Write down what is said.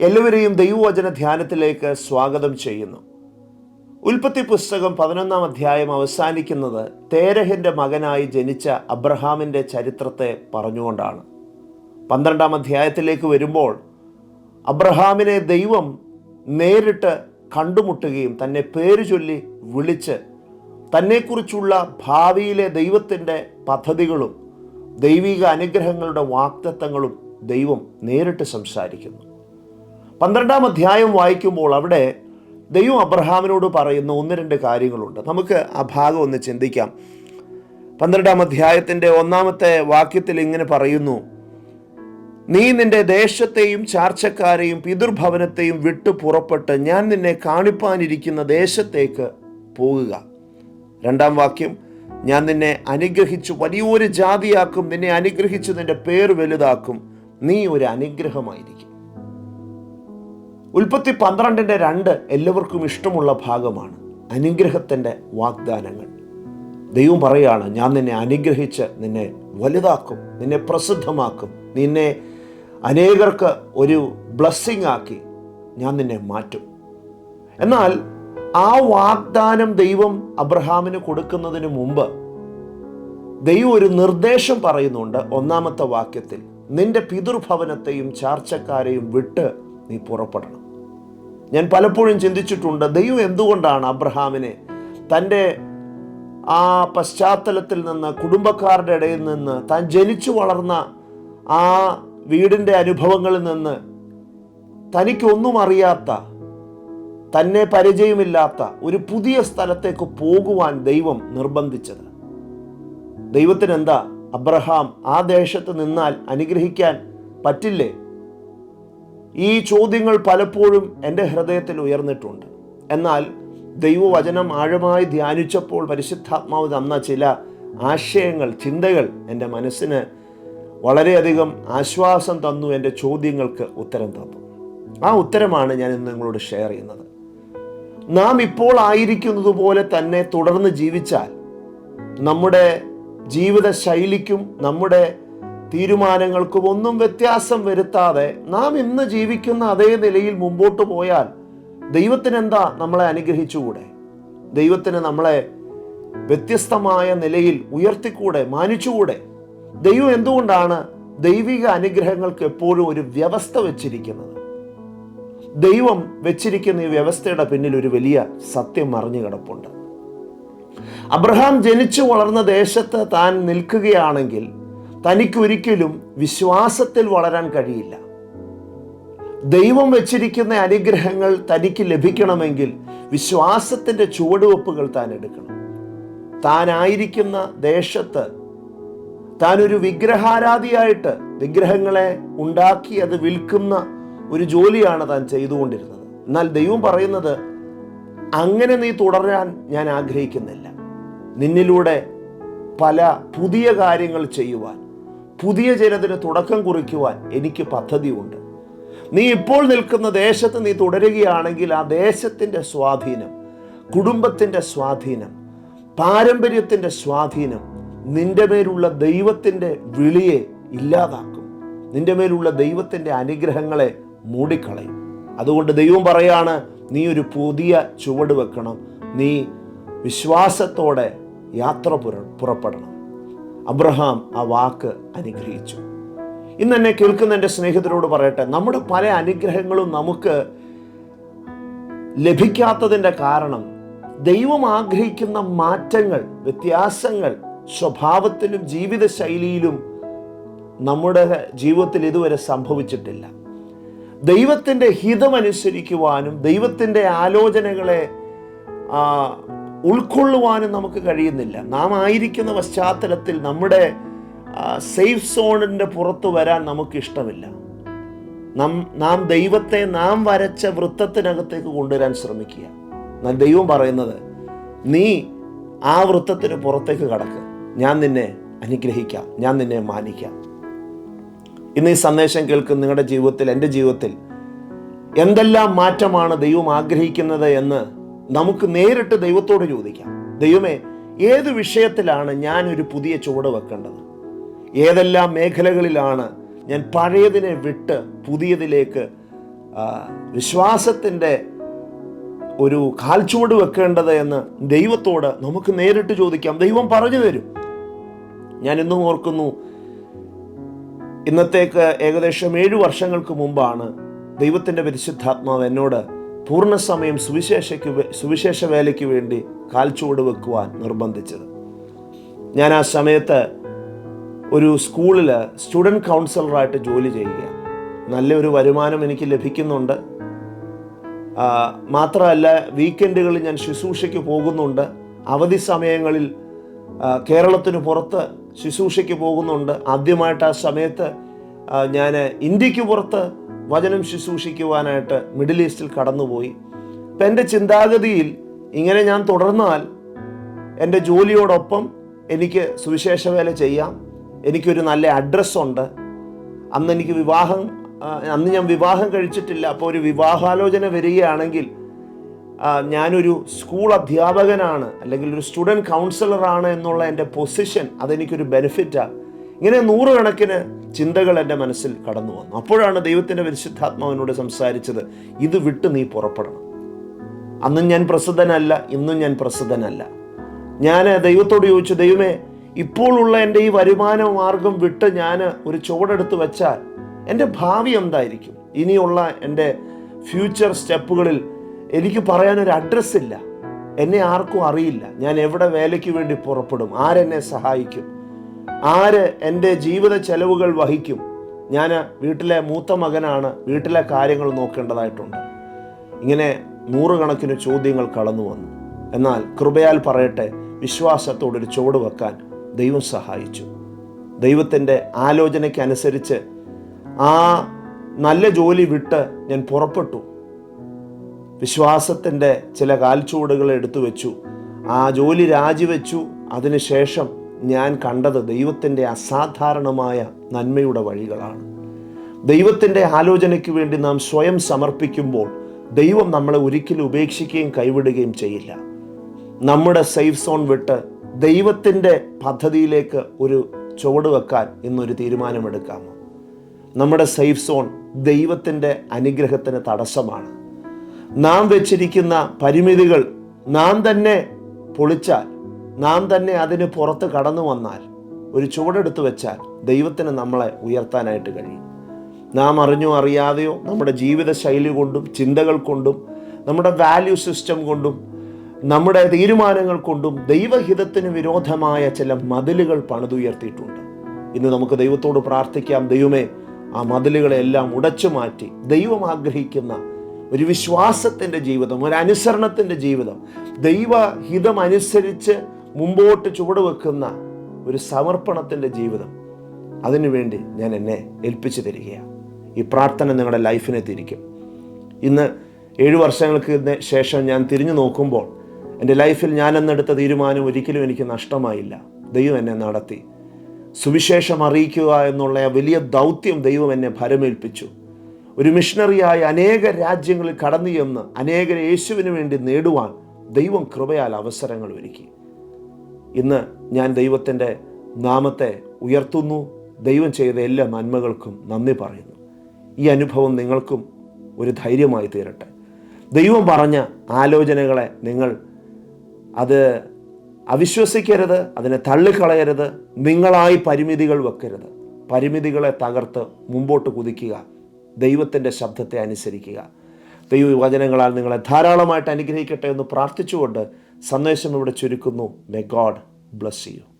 എല്ലാവരെയും ദൈവവചന ധ്യാനത്തിലേക്ക് സ്വാഗതം ചെയ്യുന്നു. ഉൽപ്പത്തി പുസ്തകം പതിനൊന്നാം അധ്യായം അവസാനിക്കുന്നത് തേരഹിന്റെ മകനായി ജനിച്ച അബ്രഹാമിന്റെ ചരിത്രത്തെ പറഞ്ഞുകൊണ്ടാണ്. പന്ത്രണ്ടാം അധ്യായത്തിലേക്ക് വരുമ്പോൾ അബ്രഹാമിനെ ദൈവം നേരിട്ട് കണ്ടുമുട്ടുകയും തന്നെ പേര് ചൊല്ലി വിളിച്ച് തന്നെക്കുറിച്ചുള്ള ഭാവിയിലെ ദൈവത്തിന്റെ പദ്ധതികളും ദൈവിക അനുഗ്രഹങ്ങളുടെ വാക്തത്വങ്ങളും ദൈവം നേരിട്ട് സംസാരിക്കുന്നു. പന്ത്രണ്ടാം അധ്യായം വായിക്കുമ്പോൾ അവിടെ ദൈവം അബ്രഹാമിനോട് പറയുന്ന ഒന്ന് രണ്ട് കാര്യങ്ങളുണ്ട്. നമുക്ക് ആ ഭാഗം ഒന്ന് ചിന്തിക്കാം. പന്ത്രണ്ടാം അധ്യായത്തിന്റെ ഒന്നാമത്തെ വാക്യത്തിൽ ഇങ്ങനെ പറയുന്നു നീ നിന്റെ ദേശത്തെയും ചാർച്ചക്കാരെയും പിതൃഭവനത്തെയും വിട്ടു പുറപ്പെട്ട് ഞാൻ നിന്നെ കാണിപ്പാനിരിക്കുന്ന ദേശത്തേക്ക് പോകുക. രണ്ടാം വാക്യം ഞാൻ നിന്നെ അനുഗ്രഹിച്ചു വലിയൊരു ജാതിയാക്കും നിന്നെ അനുഗ്രഹിച്ചു നിന്റെ പേര് വലുതാക്കും. നീ ഒരു അനുഗ്രഹമായിരിക്കും. ഉൽപ്പത്തി പന്ത്രണ്ടിന്റെ രണ്ട് എല്ലാവർക്കും ഇഷ്ടമുള്ള ഭാഗമാണ്. അനുഗ്രഹത്തിന്റെ വാഗ്ദാനങ്ങൾ. ദൈവം പറയുകയാണ് ഞാൻ നിന്നെ അനുഗ്രഹിച്ച് നിന്നെ വലുതാക്കും നിന്നെ പ്രസിദ്ധമാക്കും. നിന്നെ അനേകർക്ക് ഒരു ബ്ലസ്സിങ് ആക്കി ഞാൻ നിന്നെ മാറ്റും. എന്നാൽ ആ വാഗ്ദാനം ദൈവം അബ്രഹാമിന് കൊടുക്കുന്നതിന് മുമ്പ് ദൈവം ഒരു നിർദ്ദേശം പറയുന്നുണ്ട് ഒന്നാമത്തെ വാക്യത്തിൽ. നിന്റെ പിതൃഭവനത്തെയും ചാർച്ചക്കാരെയും വിട്ട് നീ പുറപ്പെടണം. ഞാൻ പലപ്പോഴും ചിന്തിച്ചിട്ടുണ്ട് ദൈവം എന്തുകൊണ്ടാണ് അബ്രഹാമിനെ തന്റെ ആ പശ്ചാത്തലത്തിൽ നിന്ന് കുടുംബക്കാരുടെ ഇടയിൽ നിന്ന് താൻ ജനിച്ചു വളർന്ന ആ വീടിന്റെ അനുഭവങ്ങളിൽ നിന്ന് തനിക്കൊന്നും അറിയാത്ത തന്നെ പരിചയമില്ലാത്ത ഒരു പുതിയ സ്ഥലത്തേക്ക് പോകുവാൻ ദൈവം നിർബന്ധിച്ചത്. ദൈവത്തിനെന്താ? അബ്രഹാം ആ ദേശത്ത് നിന്നാൽ അനുഗ്രഹിക്കാൻ പറ്റില്ലേ? ഈ ചോദ്യങ്ങൾ പലപ്പോഴും എന്റെ ഹൃദയത്തിൽ ഉയർന്നിട്ടുണ്ട്. എന്നാൽ ദൈവവചനം ആഴമായി ധ്യാനിച്ചപ്പോൾ പരിശുദ്ധാത്മാവ് തന്ന ചില ആശയങ്ങൾ ചിന്തകൾ എന്റെ മനസ്സിന് വളരെയധികം ആശ്വാസം തന്നു എന്റെ ചോദ്യങ്ങൾക്ക് ഉത്തരം തന്നു. ആ ഉത്തരമാണ് ഞാൻ ഇന്ന് നിങ്ങളോട് ഷെയർ ചെയ്യുന്നത്. നാം ഇപ്പോൾ ആയിരിക്കുന്നത് പോലെ തന്നെ തുടർന്ന് ജീവിച്ചാൽ നമ്മുടെ ജീവിത ശൈലിക്കും നമ്മുടെ തീരുമാനങ്ങൾക്കും ഒന്നും വ്യത്യാസം വരുത്താതെ നാം ഇന്ന് ജീവിക്കുന്ന അതേ നിലയിൽ മുമ്പോട്ട് പോയാൽ ദൈവത്തിന് എന്താ നമ്മളെ അനുഗ്രഹിച്ചുകൂടെ? ദൈവത്തിന് നമ്മളെ വ്യത്യസ്തമായ നിലയിൽ ഉയർത്തിക്കൂടെ? മാനിച്ചുകൂടെ? ദൈവം എന്തുകൊണ്ടാണ് ദൈവിക അനുഗ്രഹങ്ങൾക്ക് എപ്പോഴും ഒരു വ്യവസ്ഥ വെച്ചിരിക്കുന്നത്? ദൈവം വെച്ചിരിക്കുന്ന ഈ വ്യവസ്ഥയുടെ പിന്നിൽ ഒരു വലിയ സത്യം മറിഞ്ഞു കിടപ്പുണ്ട്. അബ്രഹാം ജനിച്ചു വളർന്ന ദേശത്ത് താൻ നിൽക്കുകയാണെങ്കിൽ തനിക്കൊരിക്കലും വിശ്വാസത്തിൽ വളരാൻ കഴിയില്ല. ദൈവം വെച്ചിരിക്കുന്ന അനുഗ്രഹങ്ങൾ തനിക്ക് ലഭിക്കണമെങ്കിൽ വിശ്വാസത്തിന്റെ ചുവടുവെപ്പുകൾ താൻ എടുക്കണം. താനായിരിക്കുന്ന ദേശത്ത് താൻ ഒരു വിഗ്രഹാരാധിയായിട്ട് വിഗ്രഹങ്ങളെ ഉണ്ടാക്കി അത് വിൽക്കുന്ന ഒരു ജോലിയാണ് താൻ ചെയ്തുകൊണ്ടിരുന്നത്. എന്നാൽ ദൈവം പറയുന്നത് അങ്ങനെ നീ തുടരാൻ ഞാൻ ആഗ്രഹിക്കുന്നില്ല. നിന്നിലൂടെ പല പുതിയ കാര്യങ്ങൾ ചെയ്യുവാൻ പുതിയ ജനത്തിന് തുടക്കം കുറിക്കുവാൻ എനിക്ക് പദ്ധതിയുണ്ട്. നീ ഇപ്പോൾ നിൽക്കുന്ന ദേശത്ത് നീ തുടരുകയാണെങ്കിൽ ആ ദേശത്തിന്റെ സ്വാധീനം കുടുംബത്തിന്റെ സ്വാധീനം പാരമ്പര്യത്തിന്റെ സ്വാധീനം നിന്റെ മേലുള്ള ദൈവത്തിന്റെ വിളിയെ ഇല്ലാതാക്കും. നിന്റെ മേലുള്ള ദൈവത്തിന്റെ അനുഗ്രഹങ്ങളെ മൂടിക്കളയും. അതുകൊണ്ട് ദൈവം പറയാണ് നീ ഒരു പുതിയ ചുവട് വെക്കണം. നീ വിശ്വാസത്തോടെ യാത്ര പുറ പുറപ്പെടണം. അബ്രഹാം ആ വാക്ക് അനുഗ്രഹിച്ചു. ഇന്ന് എന്നെ കേൾക്കുന്ന എന്റെ സ്നേഹിതരോട് പറയട്ടെ നമ്മുടെ പല അനുഗ്രഹങ്ങളും നമുക്ക് ലഭിക്കാത്തതിന്റെ കാരണം ദൈവം ആഗ്രഹിക്കുന്ന മാറ്റങ്ങൾ വ്യത്യാസങ്ങൾ സ്വഭാവത്തിലും ജീവിത ശൈലിയിലും നമ്മുടെ ജീവിതത്തിൽ ഇതുവരെ സംഭവിച്ചിട്ടില്ല. ദൈവത്തിന്റെ ഹിതമനുസരിക്കുവാനും ദൈവത്തിന്റെ ആലോചനകളെ ഉൾക്കൊള്ളുവാനും നമുക്ക് കഴിയുന്നില്ല. നാം ആയിരിക്കുന്ന പശ്ചാത്തലത്തിൽ നമ്മുടെ സേഫ് സോണിന്റെ പുറത്ത് വരാൻ നമുക്ക് ഇഷ്ടമില്ല. നാം നാം ദൈവത്തെ നാം വരച്ച വൃത്തത്തിനകത്തേക്ക് കൊണ്ടുവരാൻ ശ്രമിക്കുക. എന്നാൽ ദൈവം പറയുന്നത് നീ ആ വൃത്തത്തിന് പുറത്തേക്ക് കടക്ക്. ഞാൻ നിന്നെ അനുഗ്രഹിക്കാം. ഞാൻ നിന്നെ മാനിക്കാം. ഇന്ന് ഈ സന്ദേശം കേൾക്കും നിങ്ങളുടെ ജീവിതത്തിൽ എന്റെ ജീവിതത്തിൽ എന്തെല്ലാം മാറ്റമാണ് ദൈവം ആഗ്രഹിക്കുന്നത് എന്ന് നമുക്ക് നേരിട്ട് ദൈവത്തോട് ചോദിക്കാം. ദൈവമേ ഏത് വിഷയത്തിലാണ് ഞാൻ ഒരു പുതിയ ചുവട് വെക്കേണ്ടത്? ഏതെല്ലാം മേഖലകളിലാണ് ഞാൻ പഴയതിനെ വിട്ട് പുതിയതിലേക്ക് വിശ്വാസത്തിന്റെ ഒരു കാൽച്ചുവട് വെക്കേണ്ടത് എന്ന് ദൈവത്തോട് നമുക്ക് നേരിട്ട് ചോദിക്കാം. ദൈവം പറഞ്ഞു തരും. ഞാൻ ഇന്നും ഓർക്കുന്നു ഇന്നത്തേക്ക് ഏകദേശം ഏഴു വർഷങ്ങൾക്ക് മുമ്പാണ് ദൈവത്തിന്റെ പരിശുദ്ധാത്മാവ് എന്നോട് പൂർണസമയം സുവിശേഷയ്ക്ക് സുവിശേഷ വേലയ്ക്ക് വേണ്ടി കാൽച്ചുവട് വെക്കുവാൻ നിർബന്ധിച്ചത്. ഞാൻ ആ സമയത്ത് ഒരു സ്കൂളിൽ സ്റ്റുഡന്റ് കൗൺസിലറായിട്ട് ജോലി ചെയ്യുക നല്ലൊരു വരുമാനം എനിക്ക് ലഭിക്കുന്നുണ്ട്. മാത്രമല്ല വീക്കെൻഡുകളിൽ ഞാൻ ശുശ്രൂഷയ്ക്ക് പോകുന്നുണ്ട്. അവധി സമയങ്ങളിൽ കേരളത്തിന് പുറത്ത് ശുശ്രൂഷയ്ക്ക് പോകുന്നുണ്ട്. ആദ്യമായിട്ട് ആ സമയത്ത് ഞാൻ ഇന്ത്യയ്ക്ക് പുറത്ത് വചനം ശുശ്രൂഷിക്കുവാനായിട്ട് മിഡിൽ ഈസ്റ്റിൽ കടന്നുപോയി. അപ്പം എന്റെ ചിന്താഗതിയിൽ ഇങ്ങനെ ഞാൻ തുടർന്നാൽ എന്റെ ജോലിയോടൊപ്പം എനിക്ക് സുവിശേഷ വേല ചെയ്യാം. എനിക്കൊരു നല്ല അഡ്രസ്സുണ്ട് അന്ന് എനിക്ക് വിവാഹം അന്ന് ഞാൻ വിവാഹം കഴിച്ചിട്ടില്ല. അപ്പോൾ ഒരു വിവാഹാലോചന വരികയാണെങ്കിൽ ഞാനൊരു സ്കൂൾ അധ്യാപകനാണ് അല്ലെങ്കിൽ ഒരു സ്റ്റുഡന്റ് കൗൺസിലറാണ് എന്നുള്ള എന്റെ പൊസിഷൻ അതെനിക്കൊരു ബെനിഫിറ്റാണ് ഇങ്ങനെ നൂറുകണക്കിന് ചിന്തകൾ എന്റെ മനസ്സിൽ കടന്നു വന്നു. അപ്പോഴാണ് ദൈവത്തിന്റെ പരിശുദ്ധാത്മാവിനോട് സംസാരിച്ചത് ഇത് വിട്ട് നീ പുറപ്പെടണം. അന്നും ഞാൻ പ്രസിദ്ധനല്ല ഇന്നും ഞാൻ പ്രസിദ്ധനല്ല. ഞാൻ ദൈവത്തോട് ചോദിച്ചു ദൈവമേ ഇപ്പോഴുള്ള എന്റെ ഈ വരുമാന മാർഗം വിട്ട് ഞാൻ ഒരു ചുവടെടുത്ത് വെച്ചാൽ എന്റെ ഭാവി എന്തായിരിക്കും? ഇനിയുള്ള എന്റെ ഫ്യൂച്ചർ സ്റ്റെപ്പുകളിൽ എനിക്ക് പറയാനൊരു അഡ്രസ്സ് ഇല്ല എന്നെ ആർക്കും അറിയില്ല. ഞാൻ എവിടെ വേലയ്ക്ക് വേണ്ടി പുറപ്പെടും? ആരെന്നെ സഹായിക്കും? ആര് എന്റെ ജീവിത ചെലവുകൾ വഹിക്കും? ഞാൻ വീട്ടിലെ മൂത്ത മകനാണ്. വീട്ടിലെ കാര്യങ്ങൾ നോക്കേണ്ടതായിട്ടുണ്ട്. ഇങ്ങനെ നൂറുകണക്കിന് ചോദ്യങ്ങൾ കടന്നു വന്നു. എന്നാൽ കൃപയാൽ പറയട്ടെ വിശ്വാസത്തോടൊരു ചുവട് വെക്കാൻ ദൈവം സഹായിച്ചു. ദൈവത്തിന്റെ ആലോചനയ്ക്കനുസരിച്ച് ആ നല്ല ജോലി വിട്ട് ഞാൻ പുറപ്പെട്ടു. വിശ്വാസത്തിന്റെ ചില കാൽച്ചുവടുകൾ എടുത്തു വെച്ചു ആ ജോലി രാജിവെച്ചു. അതിനുശേഷം ഞാൻ കണ്ടത് ദൈവത്തിന്റെ അസാധാരണമായ നന്മയുടെ വഴികളാണ്. ദൈവത്തിന്റെ ആലോചനയ്ക്ക് വേണ്ടി നാം സ്വയം സമർപ്പിക്കുമ്പോൾ ദൈവം നമ്മളെ ഒരിക്കലും ഉപേക്ഷിക്കുകയും കൈവിടുകയും ചെയ്യില്ല. നമ്മുടെ സേഫ് സോൺ വിട്ട് ദൈവത്തിന്റെ പദ്ധതിയിലേക്ക് ഒരു ചുവട് വെക്കാൻ ഇന്നൊരു തീരുമാനമെടുക്കാമോ നമ്മുടെ സേഫ് സോൺ ദൈവത്തിന്റെ അനുഗ്രഹത്തിന് തടസ്സമാണ്. നാം വെച്ചിരിക്കുന്ന പരിമിതികൾ നാം തന്നെ പൊളിച്ചാൽ നാം തന്നെ അതിന് പുറത്ത് കടന്നു വന്നാൽ ഒരു ചുവടെടുത്ത് വെച്ചാൽ ദൈവത്തിന് നമ്മളെ ഉയർത്താനായിട്ട് കഴിയും. നാം അറിഞ്ഞോ അറിയാതെയോ നമ്മുടെ ജീവിത ശൈലി കൊണ്ടും ചിന്തകൾ കൊണ്ടും നമ്മുടെ വാല്യൂ സിസ്റ്റം കൊണ്ടും നമ്മുടെ തീരുമാനങ്ങൾ കൊണ്ടും ദൈവഹിതത്തിന് വിരോധമായ ചില മതിലുകൾ പണിതുയർത്തിയിട്ടുണ്ട്. ഇന്ന് നമുക്ക് ദൈവത്തോട് പ്രാർത്ഥിക്കാം ദൈവമേ ആ മതിലുകളെല്ലാം ഉടച്ചു മാറ്റി ദൈവം ആഗ്രഹിക്കുന്ന ഒരു വിശ്വാസത്തിന്റെ ജീവിതം ഒരു അനുസരണത്തിന്റെ ജീവിതം ദൈവഹിതം അനുസരിച്ച് മുമ്പോട്ട് ചുവടുവെക്കുന്ന ഒരു സമർപ്പണത്തിന്റെ ജീവിതം. അതിനുവേണ്ടി ഞാൻ എന്നെ ഏൽപ്പിച്ചു തരികയാണ്. ഈ പ്രാർത്ഥന നിങ്ങളുടെ ലൈഫിനെ തിരിക്കും. ഇന്ന് ഏഴു വർഷങ്ങൾക്ക് ശേഷം ഞാൻ തിരിഞ്ഞു നോക്കുമ്പോൾ എന്റെ ലൈഫിൽ ഞാനെന്നെടുത്ത തീരുമാനം ഒരിക്കലും എനിക്ക് നഷ്ടമായില്ല. ദൈവം എന്നെ നടത്തി. സുവിശേഷം അറിയിക്കുക എന്നുള്ള വലിയ ദൗത്യം ദൈവം എന്നെ ഭരമേൽപ്പിച്ചു. ഒരു മിഷണറിയായി അനേക രാജ്യങ്ങളിൽ കടന്നു ചെന്ന് അനേകരെ യേശുവിന് വേണ്ടി നേടുവാൻ ദൈവം കൃപയാൽ അവസരങ്ങൾ ഒരുക്കി. ഇന്ന് ഞാൻ ദൈവത്തിന്റെ നാമത്തെ ഉയർത്തുന്നു. ദൈവം ചെയ്ത എല്ലാ നന്മകൾക്കും നന്ദി പറയുന്നു. ഈ അനുഭവം നിങ്ങൾക്കും ഒരു ധൈര്യമായി തീരട്ടെ. ദൈവം പറഞ്ഞ ആലോചനകളെ നിങ്ങൾ അത് അവിശ്വസിക്കരുത് അതിനെ തള്ളിക്കളയരുത് നിങ്ങളായി പരിമിതികൾ വെക്കരുത്. പരിമിതികളെ തകർത്ത് മുമ്പോട്ട് കുതിക്കുക ദൈവത്തിന്റെ ശബ്ദത്തെ അനുസരിക്കുക. ദൈവ വചനങ്ങളാൽ നിങ്ങളെ ധാരാളമായിട്ട് അനുഗ്രഹിക്കട്ടെ എന്ന് പ്രാർത്ഥിച്ചുകൊണ്ട് സന്ദേശം ഇവിടെ ചുരുക്കുന്നു. മെ ഗോഡ് ബ്ലസ് യു